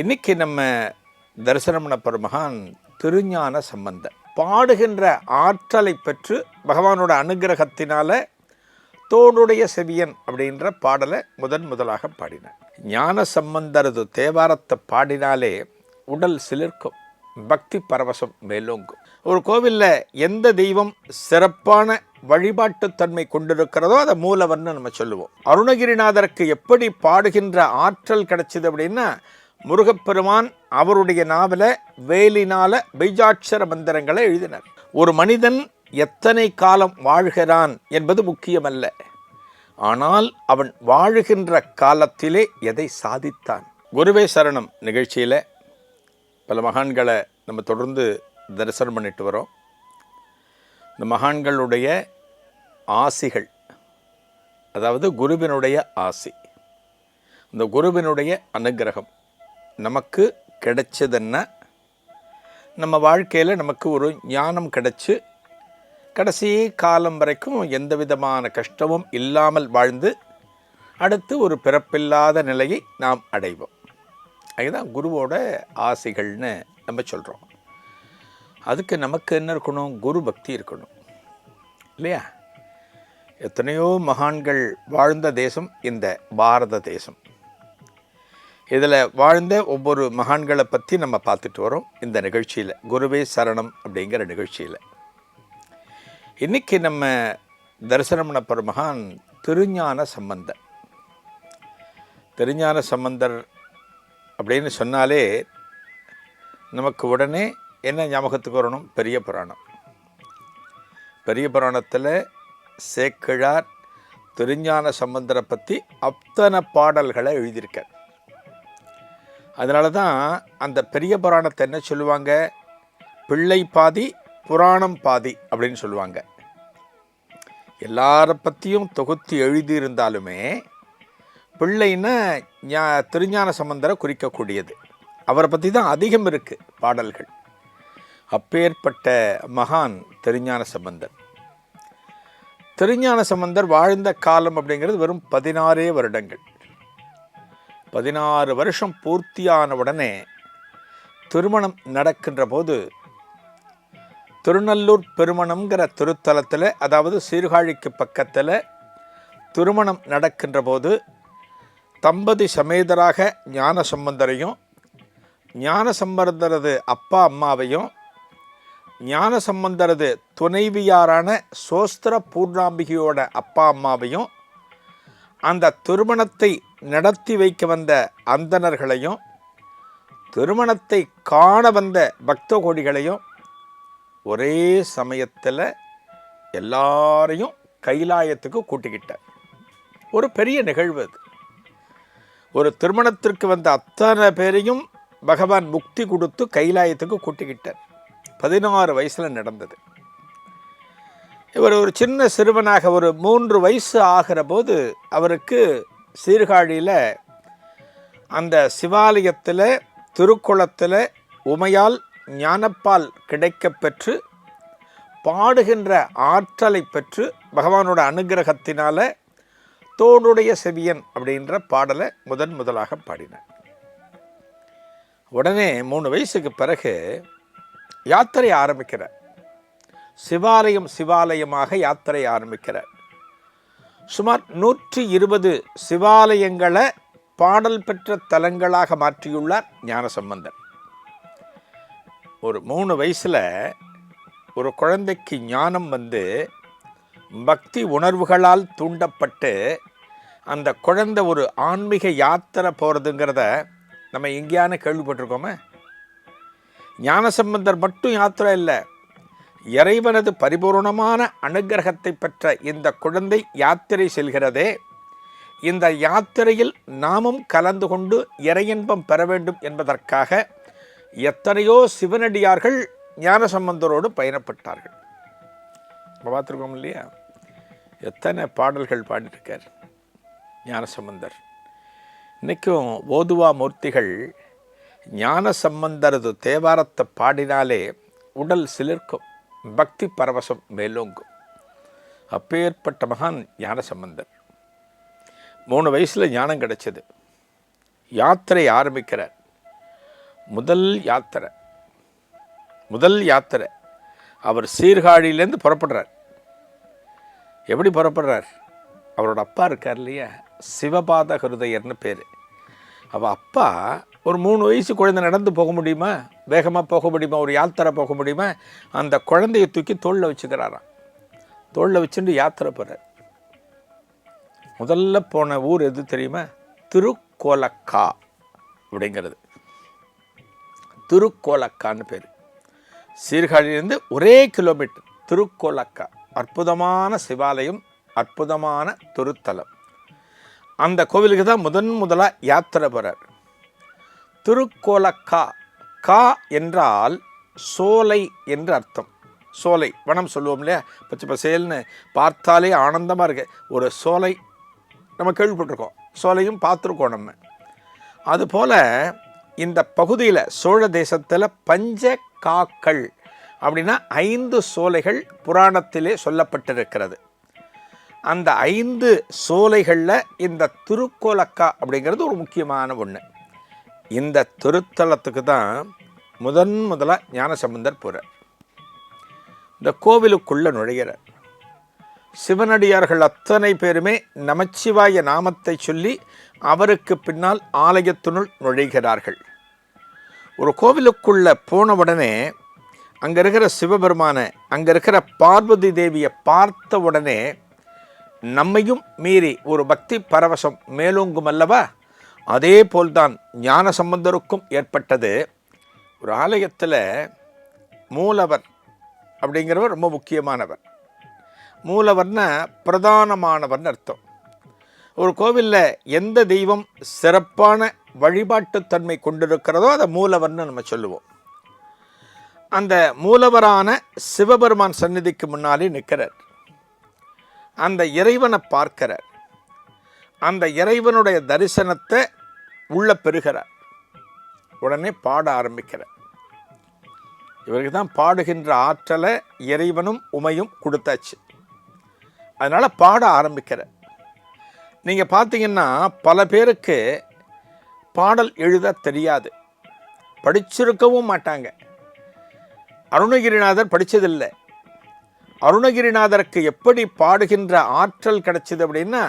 இன்னைக்கு நம்ம தரிசனம் பண்ண மகான் திருஞான சம்பந்தன் பாடுகின்ற ஆற்றலை பெற்று பகவானோட அனுகிரகத்தினால தோடுடைய செவியன் அப்படின்ற பாடலை முதன் முதலாக பாடினார். ஞான சம்பந்தரது தேவாரத்தை பாடினாலே உடல் சிலிர்க்கும் பக்தி பரவசம் மேலோங்கும். ஒரு கோவிலில் எந்த தெய்வம் சிறப்பான வழிபாட்டுத்தன்மை கொண்டிருக்கிறதோ அதை மூலவர்னு நம்ம சொல்லுவோம். அருணகிரிநாதருக்கு எப்படி பாடுகின்ற ஆற்றல் கிடைச்சிது அப்படின்னா முருகப்பெருமான் அவருடைய நாவல வேலினால பைஜாட்சர மந்திரங்களை எழுதினார். ஒரு மனிதன் எத்தனை காலம் வாழ்கிறான் என்பது முக்கியமல்ல. ஆனால் அவன் வாழுகின்ற காலத்திலே எதை சாதித்தான்? குருவே சரணம். நிகழ்ச்சியில் பல மகான்களை நம்ம தொடர்ந்து தரிசனம் பண்ணிட்டு வரோம். இந்த மகான்களுடைய ஆசிகள் அதாவது குருவினுடைய ஆசி இந்த குருவினுடைய அனுகிரகம் நமக்கு கிடைச்சதுன்னா? நம்ம வாழ்க்கையில் நமக்கு ஒரு ஞானம் கிடைச்சி கடைசி காலம் வரைக்கும் எந்த விதமான கஷ்டமும் இல்லாமல் வாழ்ந்து அடுத்து ஒரு பிறப்பில்லாத நிலையை நாம் அடைவோம். அதுதான் குருவோட ஆசைகள்னு நம்ம சொல்கிறோம் அதுக்கு நமக்கு என்ன இருக்கணும்? குரு பக்தி இருக்கணும். இல்லையா? எத்தனையோ மகான்கள் வாழ்ந்த தேசம் இந்த பாரத தேசம். இதில் வாழ்ந்த ஒவ்வொரு மகான்களை பற்றி நம்ம பார்த்துட்டு வரோம். இந்த நிகழ்ச்சியில் குருவே சரணம் அப்படிங்கிற நிகழ்ச்சியில். இன்றைக்கி நம்ம தரிசனம் பண்ண மகான் திருஞான சம்பந்தர். திருஞான சம்பந்தர் அப்படின்னு சொன்னாலே நமக்கு உடனே என்ன ஞாபகத்துக்கு வரணும்? பெரிய புராணம். பெரிய புராணத்தில் சேக்கிழார் திருஞான சம்பந்தரை பற்றி அத்தனை பாடல்களை எழுதியிருக்கார். அதனால தான் அந்த பெரிய புராணத்தை என்ன சொல்லுவாங்க? பிள்ளை பாதி புராணம் பாதி அப்படின்னு சொல்லுவாங்க. எல்லார பற்றியும் தொகுத்து எழுதியிருந்தாலுமே பிள்ளைன்னா ஞா திருஞான சம்பந்தரை குறிக்கக்கூடியது. அவரை பற்றி தான் அதிகம் இருக்குது பாடல்கள். அப்பேற்பட்ட மகான் திருஞான சம்பந்தர். திருஞான சம்பந்தர் வாழ்ந்த காலம் அப்படிங்கிறது வெறும் பதினாறே வருடங்கள். பதினாறு வருஷம் பூர்த்தியான உடனே திருமணம் நடக்கின்ற போது திருநல்லூர் பெருமணம்ங்கிற திருத்தலத்தில் அதாவது சீர்காழிக்கு பக்கத்தில் திருமணம் நடக்கின்ற போது தம்பதி சமேதராக ஞான சம்பந்தரையும் ஞான சம்பந்தரது அப்பா அம்மாவையும் ஞான சம்பந்தரது துணைவியாரான சோஸ்திர பூர்ணாம்பிகையோட அப்பா அம்மாவையும் அந்த திருமணத்தை நடத்தி வைக்க வந்த அந்தணர்களையும் திருமணத்தை காண வந்த பக்த கோடிகளையும் ஒரே சமயத்தில் எல்லாரையும் கைலாயத்துக்கு கூட்டிக்கிட்டார். ஒரு பெரிய நிகழ்வு அது. ஒரு திருமணத்திற்கு வந்த அத்தனை பேரையும் பகவான் முக்தி கொடுத்து கைலாயத்துக்கு கூட்டிக்கிட்டார். பதினாறு வயசில் நடந்தது. இவர் ஒரு சின்ன சிறுவனாக ஒரு மூன்று வயசு ஆகிற போது அவருக்கு சீர்காழியில் அந்த சிவாலயத்தில் திருக்குளத்தில் உமையால் ஞானப்பால் கிடைக்கப் பெற்று பாடுகின்ற ஆற்றலை பெற்று பகவானோட அனுகிரகத்தினால தோடுடைய செவியன் அப்படின்ற பாடலை முதன் முதலாக பாடினார். உடனே மூணு வயசுக்கு பிறகு யாத்திரை ஆரம்பிக்கிறார். சிவாலயம் சிவாலயமாக யாத்திரை ஆரம்பிக்கிறார். சுமார் நூற்றி இருபது சிவாலயங்களை பாடல் பெற்ற தலங்களாக மாற்றியுள்ளார் ஞானசம்பந்தன். ஒரு மூணு வயசில் ஒரு குழந்தைக்கு ஞானம் வந்து பக்தி உணர்வுகளால் தூண்டப்பட்டு அந்த குழந்தை ஒரு ஆன்மீக யாத்திரை போகிறதுங்கிறத நம்ம எங்கேயான கேள்விப்பட்டிருக்கோமே? ஞானசம்பந்தர் மட்டும் யாத்திரை இல்லை இறைவனது பரிபூர்ணமான அனுகிரகத்தை பெற்ற இந்த குழந்தை யாத்திரை செல்கிறதே. இந்த யாத்திரையில் நாமும் கலந்து கொண்டு இறையின்பம் பெற வேண்டும் என்பதற்காக எத்தனையோ சிவனடியார்கள் ஞானசம்பந்தரோடு பயணப்பட்டார்கள். நம்ம பார்த்துருக்கோம் இல்லையா? எத்தனை பாடல்கள் பாடியிருக்கார் ஞானசம்பந்தர். இன்றைக்கும் ஓதுவா மூர்த்திகள் ஞானசம்பந்தரது தேவாரத்தை பாடினாலே உடல் சிலிர்க்கும். பக்தி பரவசம் மேலோங்கும். அப்பேற்பட்ட மகான் ஞானசம்பந்தர். மூணு வயசில் ஞானம் கிடைச்சது. யாத்திரை ஆரம்பிக்கிறார். முதல் யாத்திரை. முதல் யாத்திரை. அவர் சீர்காழியிலேருந்து புறப்படுறார். எப்படி புறப்படுறார்? அவரோட அப்பா இருக்கார் இல்லையா? சிவபாத ஹிருதயர்னு பேர். அவள் அப்பா ஒரு மூணு வயசு குழந்தை நடந்து போக முடியுமா? வேகமாக போக முடியுமா? ஒரு யாத்திரை போக முடியுமா? அந்த குழந்தையை தூக்கி தோளில் வச்சுக்கிறாராம். தோளில் வச்சுட்டு யாத்திரை போகிறார் முதல்ல போன ஊர் எது தெரியுமா? திருக்கோலக்கா அப்படிங்கிறது. திருக்கோலக்கான்னு பேர். சீர்காழியிலிருந்து ஒரே கிலோமீட்டர். திருக்கோலக்கா. அற்புதமான சிவாலயம் அற்புதமான திருத்தலம். அந்த கோவிலுக்கு தான் முதன் முதலாக யாத்திரை போகிறார் திருக்கோலக்கா கா என்றால் சோலை என்று அர்த்தம். சோலை வனம் சொல்லுவோம் இல்லையா? பச்சை பசேல்னு பார்த்தாலே ஆனந்தமாக இருக்கு. ஒரு சோலை நம்ம கேள்விப்பட்டிருக்கோம். சோலையும் பார்த்துருக்கோம் நம்ம. அதுபோல் இந்த பகுதியில் சோழ தேசத்தில் பஞ்ச காக்கள் அப்படின்னா ஐந்து சோலைகள் புராணத்திலே சொல்லப்பட்டிருக்கிறது. அந்த ஐந்து சோலைகளில் இந்த திருக்கோலக்கா அப்படிங்கிறது ஒரு முக்கியமான ஒன்று இந்த திருத்தலத்துக்கு தான் முதன் முதலாக ஞானசம்பந்தர் போகிறார் இந்த கோவிலுக்குள்ளே நுழைகிறார். சிவனடியார்கள் அத்தனை பேருமே நமச்சிவாய நாமத்தை சொல்லி அவருக்கு பின்னால் ஆலயத்தினுள் நுழைகிறார்கள். ஒரு கோவிலுக்குள்ளே போன உடனே அங்கே இருக்கிற சிவபெருமானை அங்கே இருக்கிற பார்வதி தேவியை பார்த்த உடனே நம்மையும் மீறி ஒரு பக்தி பரவசம் மேலோங்கும் அல்லவா? அதே போல்தான் ஞான சம்பந்தருக்கும் ஏற்பட்டது. ஒரு ஆலயத்தில் மூலவர் அப்படிங்கிறவர் ரொம்ப முக்கியமானவர். மூலவர்னா பிரதானமானவர்னு அர்த்தம். ஒரு கோவிலில் எந்த தெய்வம் சிறப்பான வழிபாட்டுத்தன்மை கொண்டிருக்கிறதோ அதை மூலவர்னு நம்ம சொல்லுவோம். அந்த மூலவரான சிவபெருமான் சந்நிதிக்கு முன்னாலே நிற்கிறார். அந்த இறைவனை பார்க்கிறார். அந்த இறைவனுடைய தரிசனத்தை உள்ள பெறுகிறார். உடனே பாட ஆரம்பிக்கிறார். இவருக்கு தான் பாடுகின்ற ஆற்றலை இறைவனும் உமையும் கொடுத்தாச்சு. அதனால் பாட ஆரம்பிக்கிறார். நீங்கள் பார்த்தீங்கன்னா பல பேருக்கு பாடல் எழுத தெரியாது. படிச்சிருக்கவும் மாட்டாங்க. அருணகிரிநாதர் படித்ததில்லை அருணகிரிநாதருக்கு எப்படி பாடுகின்ற ஆற்றல் கிடைச்சிது அப்படின்னா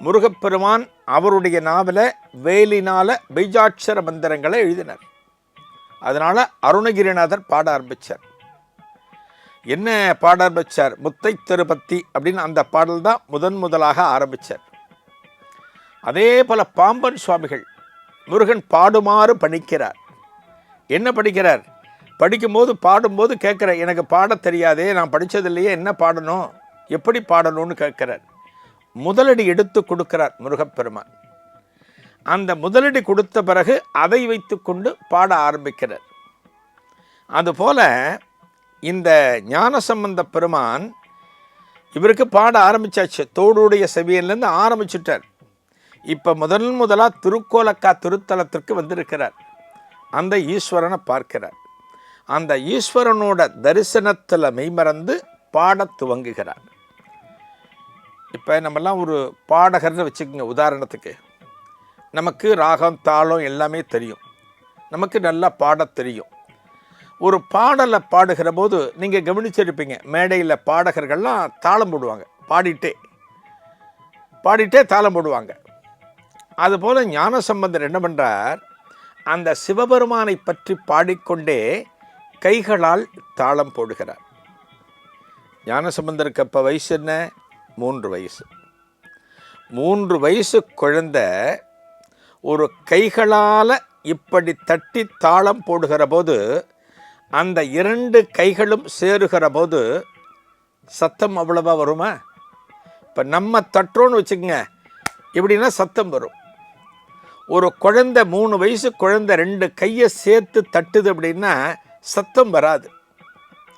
முருகப்பெருமான் அவருடைய நாவலை வேலினால பீஜாட்சர மந்திரங்களை எழுதினார். அதனால் அருணகிரிநாதர் பாட ஆரம்பித்தார் என்ன பாட ஆரம்பித்தார் முத்தை திருப்பத்தி அப்படின்னு அந்த பாடல் தான் முதன் முதலாக ஆரம்பித்தார் அதே போல் பாம்பன் சுவாமிகள் முருகன் பாடுமாறு பணிக்கிறார். என்ன படிக்கிறார்? படிக்கும்போது பாடும்போது கேட்குற எனக்கு பாட தெரியாதே நான் படித்ததில்லையே என்ன பாடணும்? எப்படி பாடணும்னு கேட்குறார். முதலடி எடுத்து கொடுக்கிறார் முருகப்பெருமான். அந்த முதலடி கொடுத்த பிறகு அதை வைத்துக்கொண்டு பாட ஆரம்பிக்கிறார். அதுபோல இந்த ஞானசம்பந்த பெருமான் இவருக்கு பாட ஆரம்பிச்சாச்சு. தோடுடைய செவியன்லேருந்து ஆரம்பிச்சுட்டார். இப்போ முதல் முதலாக திருக்கோலக்கா திருத்தலத்திற்கு வந்திருக்கிறார். அந்த ஈஸ்வரனை பார்க்கிறார். அந்த ஈஸ்வரனோட தரிசனத்தில் மெய்மறந்து பாடத் துவங்குகிறார். இப்போ நம்மலாம் ஒரு பாடகர்னு வச்சுக்கோங்க உதாரணத்துக்கு. நமக்கு ராகம் தாளம் எல்லாமே தெரியும். நமக்கு நல்லா பாடத் தெரியும். ஒரு பாடலை பாடுகிற போது நீங்கள் கவனிச்சிருப்பீங்க மேடையில் பாடகர்கள்லாம் தாளம் போடுவாங்க பாடிட்டே. பாடிட்டே தாளம் போடுவாங்க. அதுபோல் ஞானசம்பந்தர் என்ன பண்ணுறார் அந்த சிவபெருமானை பற்றி பாடிக்கொண்டே கைகளால் தாளம் போடுகிறார். ஞானசம்பந்தருக்கு அப்போ வயசு என்ன? மூன்று வயசு. மூன்று வயசு குழந்த ஒரு கைகளால் இப்படி தட்டி தாளம் போடுகிற போது அந்த இரண்டு கைகளும் சேருகிற போது சத்தம் அவ்வளவா வருமா? இப்போ நம்ம தட்டுறோன்னு வச்சுக்கோங்க எப்படின்னா சத்தம் வரும். ஒரு குழந்தை மூணு வயசு குழந்தை ரெண்டு கையை சேர்த்து தட்டுது அப்படின்னா சத்தம் வராது.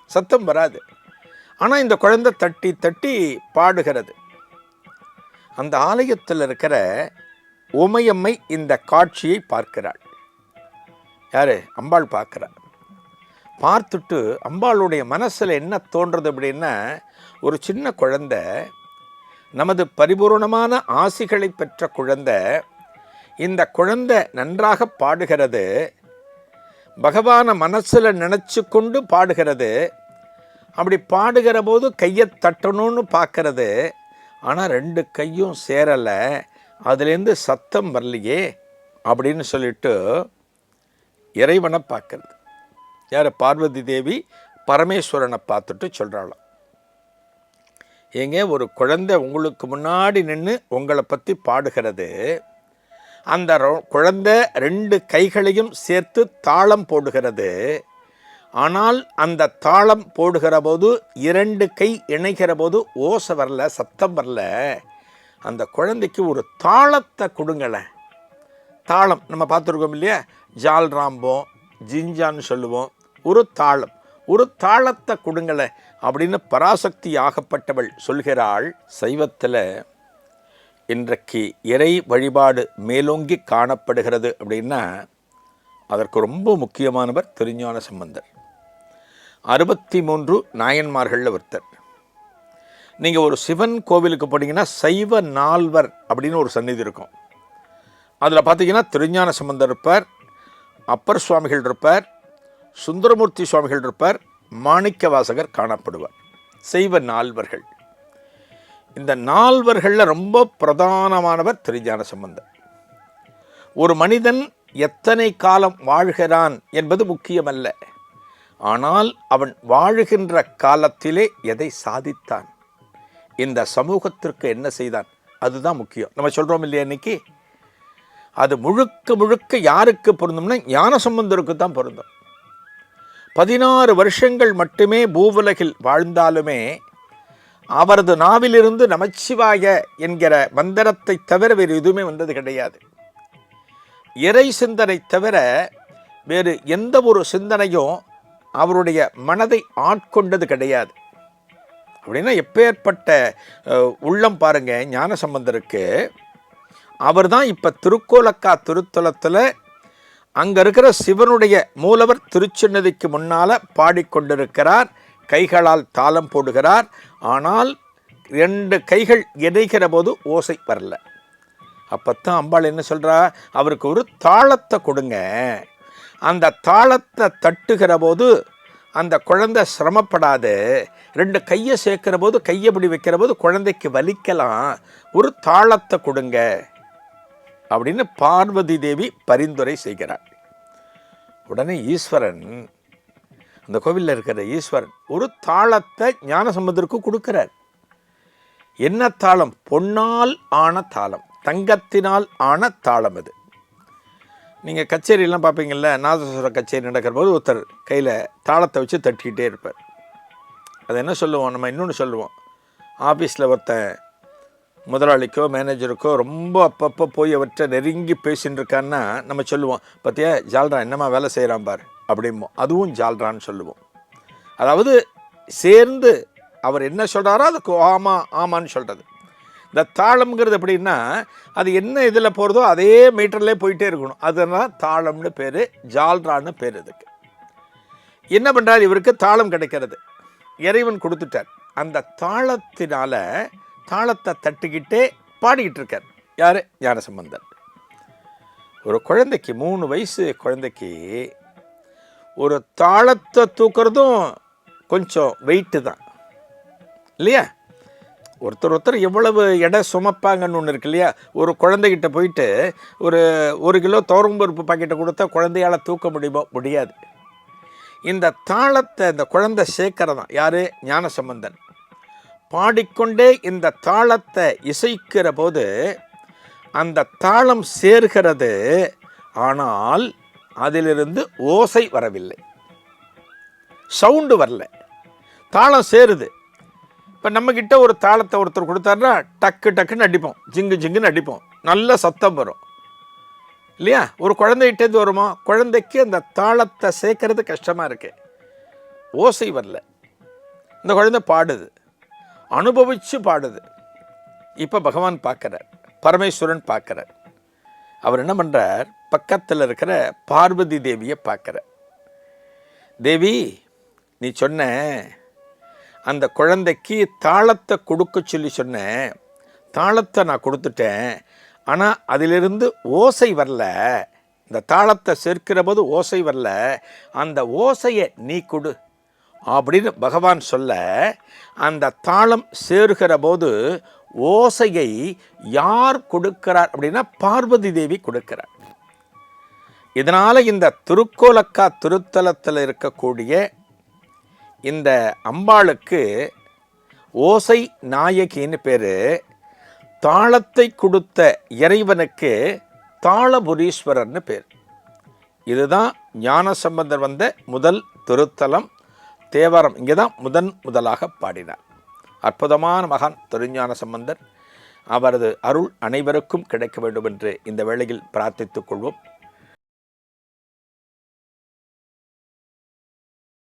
சத்தம் வராது. ஆனால் இந்த குழந்தை தட்டி தட்டி பாடுகிறது. அந்த ஆலயத்தில் இருக்கிற உமையம்மை இந்த காட்சியை பார்க்கிறாள். யார்? அம்பாள் பார்க்குறாள். பார்த்துட்டு அம்பாளுடைய மனசில் என்ன தோன்றது அப்படின்னா ஒரு சின்ன குழந்தை நமது பரிபூர்ணமான ஆசிகளை பெற்ற குழந்தை இந்த குழந்தை நன்றாக பாடுகிறது பகவானை மனசில் நினச்சி கொண்டு பாடுகிறது அப்படி பாடுகிற போது கையை தட்டணும்னு பார்க்கறது ஆனால் ரெண்டு கையும் சேரலை அதுலேருந்து சத்தம் வரலையே அப்படின்னு சொல்லிட்டு இறைவனை பார்க்கறது. யார்? பார்வதி தேவி பரமேஸ்வரனை பார்த்துட்டு சொல்கிறாளாம் ஏங்க ஒரு குழந்தை உங்களுக்கு முன்னாடி நின்று உங்களை பற்றி பாடுகிறது. அந்த ரொ- குழந்தை ரெண்டு கைகளையும் சேர்த்து தாளம் போடுகிறது. ஆனால் அந்த தாளம் போடுகிற போது இரண்டு கை இணைகிற போது ஓசை வரல சத்தம் வரல. அந்த குழந்தைக்கு ஒரு தாளத்தை கொடுங்களேன் தாளம் நம்ம பார்த்துருக்கோம் இல்லையா? ஜால் ராம்போம் ஜிஞ்சான்னு சொல்லுவோம். ஒரு தாளம். ஒரு தாளத்தை கொடுங்களேன் அப்படின்னு பராசக்தி ஆகப்பட்டவள் சொல்கிறாள் சைவத்தில் இன்றைக்கு இறை வழிபாடு மேலோங்கி காணப்படுகிறது அப்படின்னா அதற்கு ரொம்ப முக்கியமானவர் திருஞான சம்பந்தர். அறுபத்தி மூன்று நாயன்மார்களில் ஒருத்தர். நீங்கள் ஒரு சிவன் கோவிலுக்கு போனீங்கன்னா சைவ நால்வர் அப்படின்னு ஒரு சந்நிதி இருக்கும். அதில் பார்த்தீங்கன்னா திருஞான சம்பந்தர் இருப்பார் அப்பர் சுவாமிகள் இருப்பார் சுந்தரமூர்த்தி சுவாமிகள் இருப்பார் மாணிக்க வாசகர் காணப்படுவார். சைவ நால்வர்கள். இந்த நால்வர்களில் ரொம்ப பிரதானமானவர் திருஞான சம்பந்தர். ஒரு மனிதன் எத்தனை காலம் வாழ்கிறான் என்பது முக்கியமல்ல. ஆனால் அவன் வாழுகின்ற காலத்திலே எதை சாதித்தான்? இந்த சமூகத்திற்கு என்ன செய்தான்? அதுதான் முக்கியம். நம்ம சொல்கிறோம் இல்லையா இன்னைக்கு? அது முழுக்க முழுக்க யாருக்கு பொருந்தும்னா ஞான சம்பந்தருக்கு தான் பொருந்தும். பதினாறு வருஷங்கள் மட்டுமே பூவுலகில் வாழ்ந்தாலுமே அவரது நாவிலிருந்து நமச்சிவாய என்கிற மந்திரத்தை தவிர வேறு எதுவுமே வந்தது கிடையாது. இறை சிந்தனை தவிர வேறு எந்த ஒரு சிந்தனையும் அவருடைய மனதை ஆட்கொண்டது கிடையாது. அப்படின்னா எப்பேற்பட்ட உள்ளம் பாருங்க ஞான சம்பந்தருக்கு அவர் தான் இப்போ திருக்கோலக்கா திருத்தலத்தில் அங்கே இருக்கிற சிவனுடைய மூலவர் திருச்சன்னதிக்கு முன்னால் பாடிக்கொண்டிருக்கிறார். கைகளால் தாளம் போடுகிறார். ஆனால் ரெண்டு கைகள் இணைகிற போது ஓசை வரல. அப்பத்தான் அம்பாள் என்ன சொல்கிறா அவருக்கு ஒரு தாளத்தை கொடுங்க. அந்த தாளத்தை தட்டுகிற போது அந்த குழந்தை சிரமப்படாது. ரெண்டு கையை சேர்க்கிற போது கையை இப்படி வைக்கிற போது குழந்தைக்கு வலிக்கலாம். ஒரு தாளத்தை கொடுங்க அப்படின்னு பார்வதி தேவி பரிந்துரை செய்கிறார் உடனே ஈஸ்வரன் அந்த கோவிலில் இருக்கிற ஈஸ்வரன் ஒரு தாளத்தை ஞானசம்பந்தருக்கு கொடுக்கிறார். என்ன தாளம்? பொன்னால் ஆன தாளம் தங்கத்தினால் ஆன தாளம் இது நீங்கள் கச்சேரியெல்லாம் பார்ப்பீங்கள்ல நாதஸ்வர கச்சேரி நடக்கிற போது ஒருத்தர் கையில் தாளத்தை வச்சு தட்டிக்கிட்டே இருப்பார். அது என்ன சொல்லுவோம்? நம்ம இன்னொன்று சொல்லுவோம். ஆஃபீஸில் ஒருத்தன் முதலாளிக்கோ மேனேஜருக்கோ ரொம்ப அப்பப்போ போய் அவர்கிட்ட நெருங்கி பேசின்னு இருக்கான்னா நம்ம சொல்லுவோம் பார்த்தியா ஜால்ரா என்னம்மா வேலை செய்கிறான் பார் அப்படிம்போம். அதுவும் ஜால்ரான்னு சொல்லுவோம். அதாவது சேர்ந்து அவர் என்ன சொல்கிறாரோ அதுக்கு ஆமா ஆமான்னு சொல்கிறது இந்த தாளம்ங்கிறது எப்படின்னா அது என்ன இதில் போகிறதோ அதே மீட்டர்லேயே போயிட்டே இருக்கணும். அதுதான் தாளம்னு பேர் ஜால்ரான்னு பேர் இதுக்கு. என்ன பண்ணுறார் இவருக்கு தாளம் கிடைக்கிறது. இறைவன் கொடுத்துட்டார். அந்த தாளத்தினால் தாளத்தை தட்டிக்கிட்டே பாடிக்கிட்டு இருக்கார். யார்? ஞானசம்பந்தர். ஒரு குழந்தைக்கு மூணு வயசு குழந்தைக்கு ஒரு தாளத்தை தூக்குறதும் கொஞ்சம் வெயிட்டு தான். இல்லையா? ஒருத்தர் ஒருத்தர் எவ்வளவு எடை சுமப்பாங்கன்னு ஒன்று இருக்கு இல்லையா? ஒரு குழந்தைகிட்ட போயிட்டு ஒரு ஒரு கிலோ பருப்பு பாக்கெட்டை கொடுத்தா குழந்தையால் தூக்க முடியுமோ? முடியாது. இந்த தாளத்தை இந்த குழந்தை சேர்க்கறதான். யார்? ஞானசம்பந்தன். பாடிக்கொண்டே இந்த தாளத்தை இசைக்கிற போது அந்த தாளம் சேர்கிறது ஆனால் அதிலிருந்து ஓசை வரவில்லை. சவுண்டு வரல. தாளம் சேருது. இப்போ நம்மக்கிட்ட ஒரு தாளத்தை ஒருத்தர் கொடுத்தாருன்னா டக்கு டக்குன்னு அடிப்போம். ஜிங்கு ஜிங்குன்னு அடிப்போம். நல்ல சத்தம் வரும். இல்லையா? ஒரு குழந்தைகிட்டேருந்து வருமா? குழந்தைக்கு அந்த தாளத்தை சேர்க்கறது கஷ்டமாக இருக்கு. ஓசை வரல. இந்த குழந்தை பாடுது. அனுபவித்து பாடுது. இப்போ பகவான் பார்க்குறார். பரமேஸ்வரன் பார்க்குறார். அவர் என்ன பண்ணுறார் பக்கத்தில் இருக்கிற பார்வதி தேவியை பார்க்குறார். தேவி நீ சொன்ன அந்த குழந்தைக்கு தாளத்தை கொடுக்க சொல்லி சொன்னேன். தாளத்தை நான் கொடுத்துட்டேன். ஆனால் அதிலிருந்து ஓசை வரல. இந்த தாளத்தை சேர்க்கிற போது ஓசை வரல. அந்த ஓசையை நீ கொடு அப்படின்னு பகவான் சொல்ல அந்த தாளம் சேர்கிற போது ஓசையை யார் கொடுக்கிறார் அப்படின்னா பார்வதி தேவி கொடுக்கிறார். இதனால் இந்த திருக்கோலக்கா திருத்தலத்தில் இருக்கக்கூடிய இந்த அம்பாளுக்கு ஓசை நாயகின்னு பேர். தாளத்தை கொடுத்த இறைவனுக்கு தாளபுரீஸ்வரர்னு பேர். இதுதான் ஞானசம்பந்தர் வந்த முதல் திருத்தலம். தேவாரம் இங்கே தான் முதன் முதலாக பாடினார். அற்புதமான மகான் திருஞான சம்பந்தர் அவரது அருள் அனைவருக்கும் கிடைக்க வேண்டும் என்று இந்த வேளையில் பிரார்த்தித்துக் கொள்வோம்.